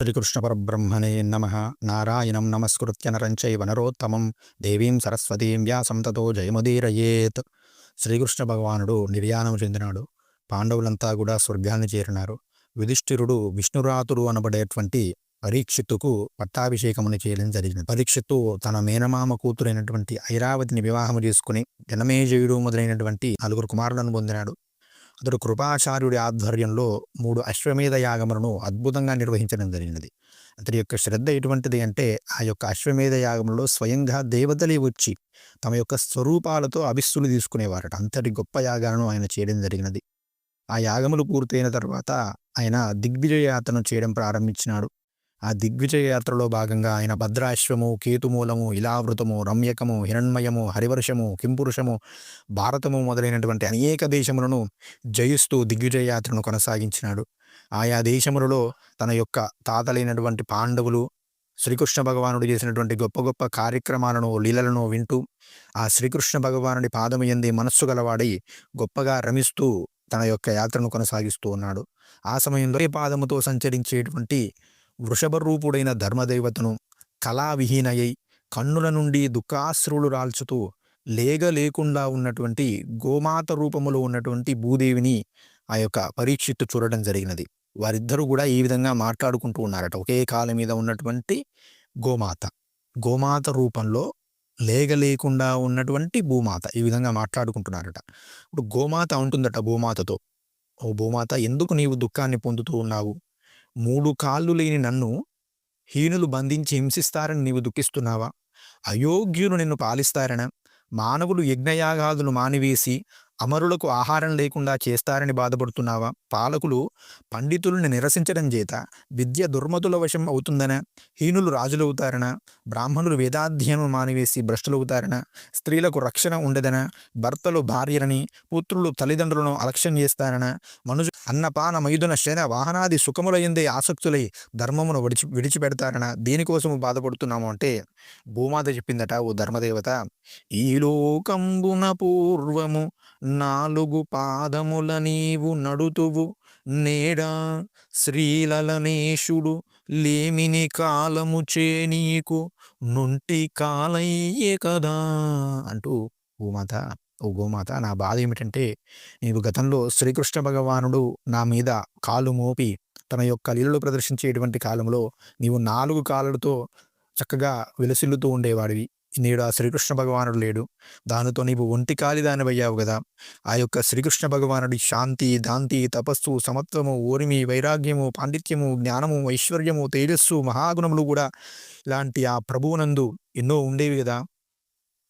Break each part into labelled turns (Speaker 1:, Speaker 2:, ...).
Speaker 1: శ్రీకృష్ణ పరబ్రహ్మణే నమ. నారాయణం నమస్కృత్య నరంచైవ నరోత్తమం. దేవీం సరస్వతీం వ్యాసం తతో జయముదీరయేత్. శ్రీకృష్ణ భగవానుడు నిర్యాణం చెందినాడు. పాండవులంతా కూడా స్వర్గాన్ని చేరినారు. యుధిష్ఠిరుడు విష్ణురాతుడు అనబడేటువంటి పరీక్షిత్తుకు పట్టాభిషేకముని చేయడం జరిగింది. పరీక్షిత్తు తన మేనమామ కూతురైనటువంటి ఐరావతిని వివాహం చేసుకుని జనమేజయుడు మొదలైనటువంటి నలుగురు కుమారులను పొందినాడు. అతడు కృపాచార్యుడి ఆధ్వర్యంలో మూడు అశ్వమేధ యాగములను అద్భుతంగా నిర్వహించడం జరిగినది. అతడి యొక్క శ్రద్ధ ఎటువంటిది అంటే ఆ యొక్క అశ్వమేధ యాగంలో స్వయంగా దేవతలే వచ్చి తమ యొక్క స్వరూపాలతో అభిస్సులు తీసుకునేవారట. అంతటి గొప్ప యాగాలను ఆయన చేయడం జరిగినది. ఆ యాగములు పూర్తయిన తర్వాత ఆయన దిగ్విజయ యాత్రను చేయడం ప్రారంభించినాడు. ఆ దిగ్విజయ యాత్రలో భాగంగా ఆయన భద్రాశ్వము కేతుమూలము ఇలావృతము రమ్యకము హిరణ్మయము హరివర్షము కింపురుషము భారతము మొదలైనటువంటి అనేక దేశములను జయిస్తూ దిగ్విజయ యాత్రను కొనసాగించినాడు. ఆయా దేశములలో తన యొక్క తాతలైనటువంటి పాండవులు శ్రీకృష్ణ భగవానుడు చేసినటువంటి గొప్ప గొప్ప కార్యక్రమాలను లీలలను వింటూ ఆ శ్రీకృష్ణ భగవానుడి పాదము ఎంది మనస్సు గలవాడి గొప్పగా రమిస్తూ తన యొక్క యాత్రను కొనసాగిస్తూ ఉన్నాడు. ఆ సమయంలో పాదముతో సంచరించేటువంటి వృషభ రూపుడైన ధర్మదేవతను కళావిహీనయై కన్నుల నుండి దుఃఖాశ్రువులు రాల్చుతూ లేగ లేకుండా ఉన్నటువంటి గోమాత రూపములో ఉన్నటువంటి భూదేవిని ఆ యొక్క పరీక్షిత్తు చూడడం జరిగినది. వారిద్దరూ కూడా ఈ విధంగా మాట్లాడుకుంటూ ఉన్నారట. ఒకే కాలం మీద ఉన్నటువంటి గోమాత. గోమాత రూపంలో లేగ లేకుండా ఉన్నటువంటి భూమాత ఈ విధంగా మాట్లాడుకుంటున్నారట. ఇప్పుడు గోమాత ఉంటుందట భూమాతతో. ఓ భూమాత ఎందుకు నీవు దుఃఖాన్ని పొందుతూ ఉన్నావు? మూడు కాళ్ళు లేని నన్ను హీనులు బంధించి హింసిస్తారని నీవు దుఃఖిస్తున్నావా? అయోగ్యులు నిన్ను పాలిస్తారన? మానవులు యజ్ఞయాగాదులు మానివేసి అమరులకు ఆహారం లేకుండా చేస్తారని బాధపడుతున్నావా? పాలకులు పండితుల్ని నిరసించడం చేత విద్య దుర్మతుల వశం అవుతుందన? హీనులు రాజులవుతారనా? బ్రాహ్మణులు వేదాధ్యయనం మానివేసి భ్రష్టులవుతారనా? స్త్రీలకు రక్షణ ఉండదన? భర్తలు భార్యలని పుత్రులు తల్లిదండ్రులను అలక్ష్యం చేస్తారన? మనుజు అన్నపాన మైదున శన వాహనాది సుఖములయ్యిందే ఆసక్తులై ధర్మమును విడిచి విడిచిపెడతారన? దేనికోసము బాధపడుతున్నాము అంటే భూమాత చెప్పిందట ఓ ధర్మదేవత ఈ లోకంబున పూర్వము నాలుగు పాదముల నీవు నడుతువు. నేడా శ్రీలలనేశుడు లేమిని కాలము చే నీకు నుంటి కాలయ్యే కదా అంటూ గోమాత ఓ గోమాత నా బాధ ఏమిటంటే నీవు గతంలో శ్రీకృష్ణ భగవానుడు నా మీద కాలు మోపి తన యొక్క లీలలు ప్రదర్శించేటువంటి కాలంలో నీవు నాలుగు కాళ్ళతో చక్కగా విలసిల్లుతూ ఉండేవాడివి. నేడు ఆ శ్రీకృష్ణ భగవానుడు లేడు. దానితో నీవు ఒంటి కాలి దానివయ్యావు కదా ఆ యొక్క శ్రీకృష్ణ భగవానుడి శాంతి దాంతి తపస్సు సమత్వము ఓరిమి వైరాగ్యము పాండిత్యము జ్ఞానము ఐశ్వర్యము తేజస్సు మహాగుణములు కూడా ఇలాంటి ఆ ప్రభువునందు ఎన్నో ఉండేవి కదా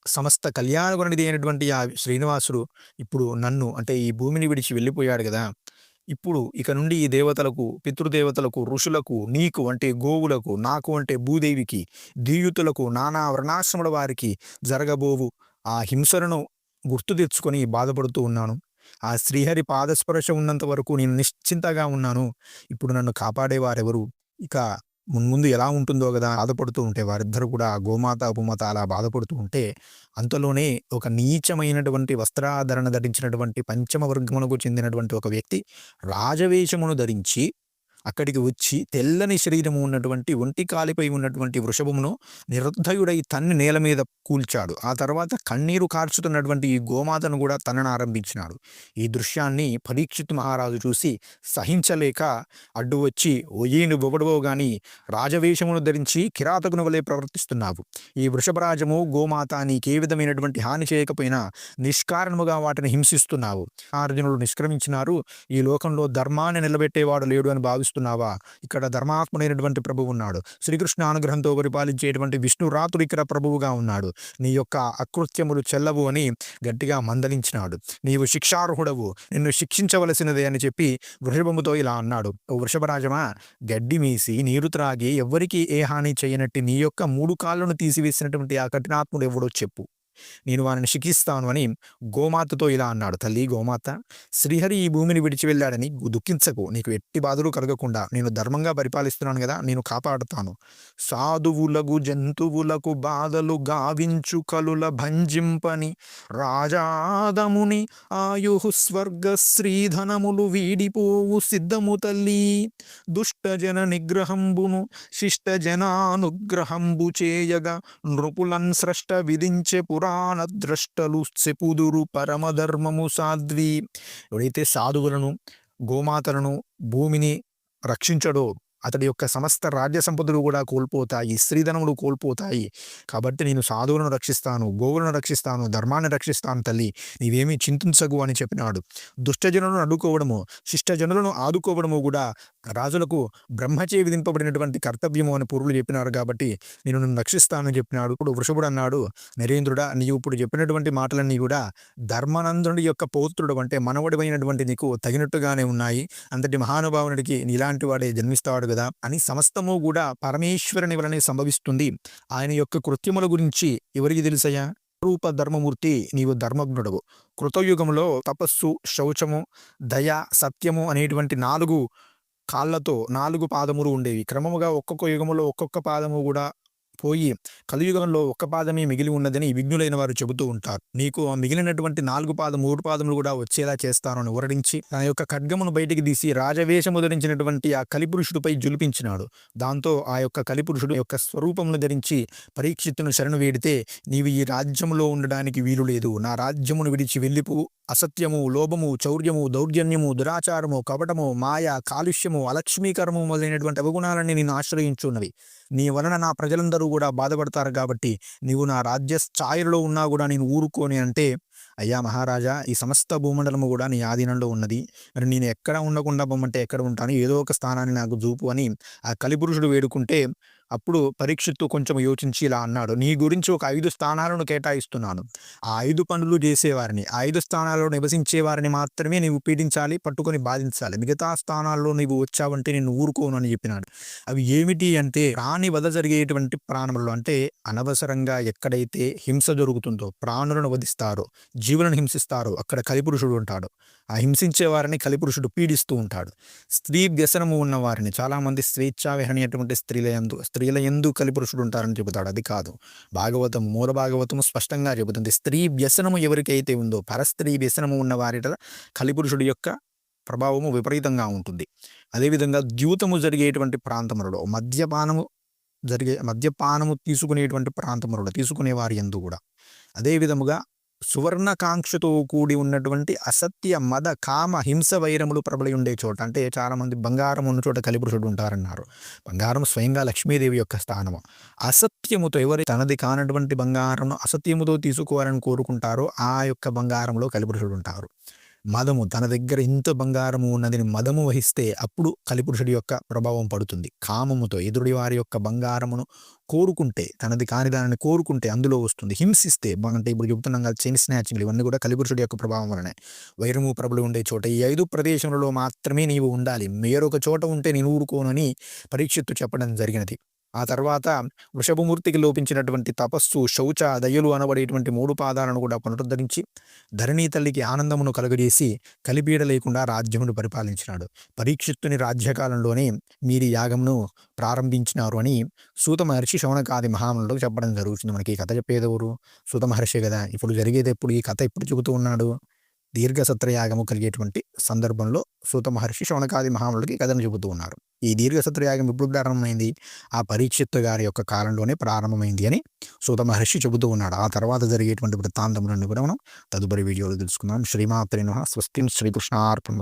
Speaker 1: సమస్త కళ్యాణగుణనిది అయినటువంటి ఆ శ్రీనివాసుడు ఇప్పుడు నన్ను అంటే ఈ భూమిని విడిచి వెళ్ళిపోయాడు కదా ఇప్పుడు ఇక నుండి ఈ దేవతలకు పితృదేవతలకు ఋషులకు నీకు అంటే గోవులకు నాకు అంటే భూదేవికి దీయుతులకు నానా వర్ణాశ్రముల వారికి జరగబోవు ఆ హింసలను గుర్తు తెచ్చుకొని బాధపడుతూ ఉన్నాను. ఆ శ్రీహరి పాదస్పర్శ ఉన్నంత వరకు నేను నిశ్చింతగా ఉన్నాను. ఇప్పుడు నన్ను కాపాడేవారెవరు? ఇక మున్ముందు ఎలా ఉంటుందో కదా బాధపడుతూ ఉంటే వారిద్దరు కూడా గోమాత ఉపమాత అలా బాధపడుతూ ఉంటే అంతలోనే ఒక నీచమైనటువంటి వస్త్రాధరణ ధరించినటువంటి పంచమ వర్గమునకు చెందినటువంటి ఒక వ్యక్తి రాజవేషమును ధరించి అక్కడికి వచ్చి తెల్లని శరీరము ఉన్నటువంటి ఒంటి కాలిపై ఉన్నటువంటి వృషభమును నిర్దయుడై తన్ని నేల మీద కూల్చాడు. ఆ తర్వాత కన్నీరు కార్చుతున్నటువంటి ఈ గోమాతను కూడా తనను ఆరంభించినాడు. ఈ దృశ్యాన్ని పరీక్షిత్ మహారాజు చూసి సహించలేక అడ్డు వచ్చి ఒయ్యేను బొబడవో గాని రాజవేషమును ధరించి కిరాతకును వలె ప్రవర్తిస్తున్నావు. ఈ వృషభరాజము గోమాత నీకే విధమైనటువంటి హాని చేయకపోయినా నిష్కారణముగా వాటిని హింసిస్తున్నావు. అర్జునుడు నిష్క్రమించినారు. ఈ లోకంలో ధర్మాన్ని నిలబెట్టేవాడు లేడు అని పరిపాలిస్తున్నావా ఇక్కడ ధర్మాత్ముడైనటువంటి ప్రభువు ఉన్నాడు. శ్రీకృష్ణ అనుగ్రహంతో పరిపాలించేటువంటి విష్ణు రాతుడు ఇక్కడ ప్రభువుగా ఉన్నాడు. నీ యొక్క అకృత్యములు చెల్లవు అని గట్టిగా మందలించినాడు. నీవు శిక్షార్హుడవు. నిన్ను శిక్షించవలసినదే అని చెప్పి వృషభముతో ఇలా అన్నాడు. ఓ వృషభరాజమా గడ్డి మీసి నీరు త్రాగి ఎవ్వరికీ ఏ హాని చేయనట్టి నీ యొక్క మూడు కాళ్ళను తీసివేసినటువంటి ఆ కఠినాత్ముడు ఎవడో చెప్పు. నేను వారిని శిక్షిస్తాను అని గోమాతతో ఇలా అన్నాడు. తల్లి గోమాత శ్రీహరి ఈ భూమిని విడిచి వెళ్ళాడని దుఃఖించకు. నీకు ఎట్టి బాధలు కలగకుండా నేను ధర్మంగా పరిపాలిస్తున్నాను కదా నేను కాపాడుతాను. సాధువులకు జంతువులకు బాధలు గావించు కలుల భంజింపని రాజాదముని ఆయు స్వర్గ శ్రీధనములు వీడిపోవు సిద్ధము తల్లి. దుష్టజన నిగ్రహంబును శిష్టజనానుగ్రహంబు చేయగా నృపులన్ స్రష్ట విధించే పురా ద్రష్టలు చెపుదురు పరమధర్మము సాధ్వి. ఎవడైతే సాధువులను గోమాతలను భూమిని రక్షించడో అతడి యొక్క సమస్త రాజ్య సంపదలు కూడా కోల్పోతాయి స్త్రీధనములు కోల్పోతాయి. కాబట్టి నేను సాధువులను రక్షిస్తాను గోవులను రక్షిస్తాను ధర్మాన్ని రక్షిస్తాను తల్లి. నీవేమీ చింతించగు అని చెప్పినాడు. దుష్టజనులను అడ్డుకోవడము శిష్టజనులను ఆదుకోవడము కూడా రాజులకు బ్రహ్మచే విధింపబడినటువంటి కర్తవ్యము అని పూర్వులు చెప్పినారు కాబట్టి నేను నిన్ను రక్షిస్తానని చెప్పినాడు. ఇప్పుడు వృషభుడు అన్నాడు నరేంద్రుడా నీవు ఇప్పుడు చెప్పినటువంటి మాటలన్నీ కూడా ధర్మానందుడి యొక్క పౌత్రుడు అంటే మనవడివైనటువంటి నీకు తగినట్టుగానే ఉన్నాయి. అంతటి మహానుభావునికి నీలాంటి వాడే జన్మిస్తాడు కదా! అని సమస్తము కూడా పరమేశ్వరుని వలనే సంభవిస్తుంది. ఆయన యొక్క కృత్యముల గురించి ఎవరికి తెలుసయా రూప ధర్మమూర్తి నీవు ధర్మజ్ఞుడవు. కృతయుగంలో తపస్సు శౌచము దయ సత్యము అనేటువంటి నాలుగు కాళ్ళతో నాలుగు పాదములు ఉండేవి. క్రమముగా ఒక్కొక్క యుగంలో ఒక్కొక్క పాదము కూడా పోయి కలియుగంలో ఒక్క పాదమే మిగిలి ఉన్నదని విఘ్నులైన వారు చెబుతూ ఉంటారు. నీకు ఆ మిగిలినటువంటి నాలుగు పాదం మూడు పాదములు కూడా వచ్చేలా చేస్తాను అని ఊరడించి తన యొక్క ఖడ్గమును బయటికి తీసి రాజవేషము ధరించినటువంటి ఆ కలిపురుషుడిపై జులిపించినాడు. దాంతో ఆ యొక్క కలిపురుషుడు యొక్క స్వరూపమును ధరించి పరీక్షిత్తును శరణు వేడితే నీవు ఈ రాజ్యములో ఉండడానికి వీలు లేదు. నా రాజ్యమును విడిచి వెళ్ళిపో. అసత్యము లోభము చౌర్యము దౌర్జన్యము దురాచారము కపటము మాయ కాలుష్యము అలక్ష్మీకరము మొదలైనటువంటి అవగుణాలన్నీ నేను ఆశ్రయించున్నవి. నీ వలన నా ప్రజలందరూ కూడా బాధపడతారు కాబట్టి నీవు నా రాజ్య స్థాయిలో ఉన్నా కూడా నేను ఊరుకోని అంటే అయ్యా మహారాజా ఈ సమస్త భూమండలము కూడా నీ ఆధీనంలో ఉన్నది. మరి నేను ఎక్కడ ఉండకుండా బొమ్మంటే ఎక్కడ ఉంటాను? ఏదో ఒక స్థానాన్ని నాకు చూపు అని ఆ కలిపురుషుడు వేడుకుంటే అప్పుడు పరీక్షిత్తు కొంచెం యోచించి ఇలా అన్నాడు నీ గురించి ఒక ఐదు స్థానాలను కేటాయిస్తున్నాను. ఆ ఐదు పనులు చేసేవారిని ఆ ఐదు స్థానాల్లో నివసించే వారిని మాత్రమే నీవు పీడించాలి పట్టుకొని బాధించాలి. మిగతా స్థానాల్లో నీవు వచ్చావంటే నేను ఊరుకోను అని చెప్పినాడు. అవి ఏమిటి అంటే ప్రాణి వధ జరిగేటువంటి ప్రాణములు. అంటే అనవసరంగా ఎక్కడైతే హింస జరుగుతుందో ప్రాణులను వధిస్తారో జీవులను హింసిస్తారో అక్కడ కలిపురుషుడు ఉంటాడు. ఆ హింసించే వారిని కలిపురుషుడు పీడిస్తూ ఉంటాడు. స్త్రీ వ్యసనము ఉన్న వారిని చాలామంది స్వేచ్ఛా అటువంటి స్త్రీల ఎందు స్త్రీల ఎందు కలిపురుషుడు ఉంటారని చెబుతాడు. అది కాదు. భాగవతం మూల భాగవతము స్పష్టంగా చెబుతుంది. స్త్రీ వ్యసనము ఎవరికైతే ఉందో పరస్త్రీ వ్యసనము ఉన్న వారిట కలిపురుషుడు యొక్క ప్రభావము విపరీతంగా ఉంటుంది. అదేవిధంగా ద్యూతము జరిగేటువంటి ప్రాంతములలో మద్యపానము జరిగే మద్యపానము తీసుకునేటువంటి ప్రాంతములలో తీసుకునే వారి ఎందు కూడా. అదేవిధముగా సువర్ణకాంక్షతో కూడి ఉన్నటువంటి అసత్య మద కామ హింస వైరములు ప్రబలి ఉండే చోట అంటే చాలామంది బంగారం ఉన్న చోట కలిపురుషుడు ఉంటారన్నారు. బంగారం స్వయంగా లక్ష్మీదేవి యొక్క స్థానము. అసత్యముతో ఎవరి తనది కానటువంటి బంగారం అసత్యముతో తీసుకోవాలని కోరుకుంటారో ఆ యొక్క బంగారంలో కలిపురుషుడు ఉంటారు. మదము తన దగ్గర ఇంత బంగారము ఉన్నదని మదము వహిస్తే అప్పుడు కలిపురుషుడి యొక్క ప్రభావం పడుతుంది. కామముతో ఎదురుడి వారి యొక్క బంగారమును కోరుకుంటే తనది కాని దానిని కోరుకుంటే అందులో వస్తుంది. హింసిస్తే అంటే ఇప్పుడు చెబుతున్నాం కదా చైన్ స్నాచింగ్లు ఇవన్నీ కూడా కలిపురుషుడి యొక్క ప్రభావం వలనే. వైరము ప్రభులు ఉండే చోట. ఈ ఐదు ప్రదేశంలో మాత్రమే నీవు ఉండాలి. వేరొక చోట ఉంటే నేను ఊరుకోనని పరీక్షిత్తు చెప్పడం జరిగినది. ఆ తర్వాత వృషభమూర్తికి లోపించినటువంటి తపస్సు శౌచ దయలు అనబడేటువంటి మూడు పాదాలను కూడా పునరుద్ధరించి ధరణీ తల్లికి ఆనందమును కలుగజేసి కలిపీడ లేకుండా రాజ్యమును పరిపాలించినాడు. పరీక్షిత్తుని రాజ్యకాలంలోనే మీరు యాగమును ప్రారంభించినారు అని సూత మహర్షి శౌనకాది మహాములలో చెప్పడం జరుగుతుంది. మనకి ఈ కథ చెప్పేదెవరు? సూత మహర్షి కదా. ఇప్పుడు జరిగేది ఎప్పుడు ఈ కథ ఎప్పుడు చెబుతూ ఉన్నాడు? దీర్ఘసత్రయాగము కలిగేటువంటి సందర్భంలో సూత మహర్షి శౌనకాది మహాములకి కథను చెబుతూ ఉన్నారు. ఈ దీర్ఘసత్రయాగం ఎప్పుడు ప్రారంభమైంది? ఆ పరీక్షిత్ గారి యొక్క కాలంలోనే ప్రారంభమైంది అని సూత మహర్షి చెబుతూ ఉన్నాడు. ఆ తర్వాత జరిగేటువంటి వృత్తాంతములన్నీ కూడా మనం తదుపరి వీడియోలో తెలుసుకుందాం. శ్రీమాత్రి స్వస్తిం శ్రీకృష్ణార్పణ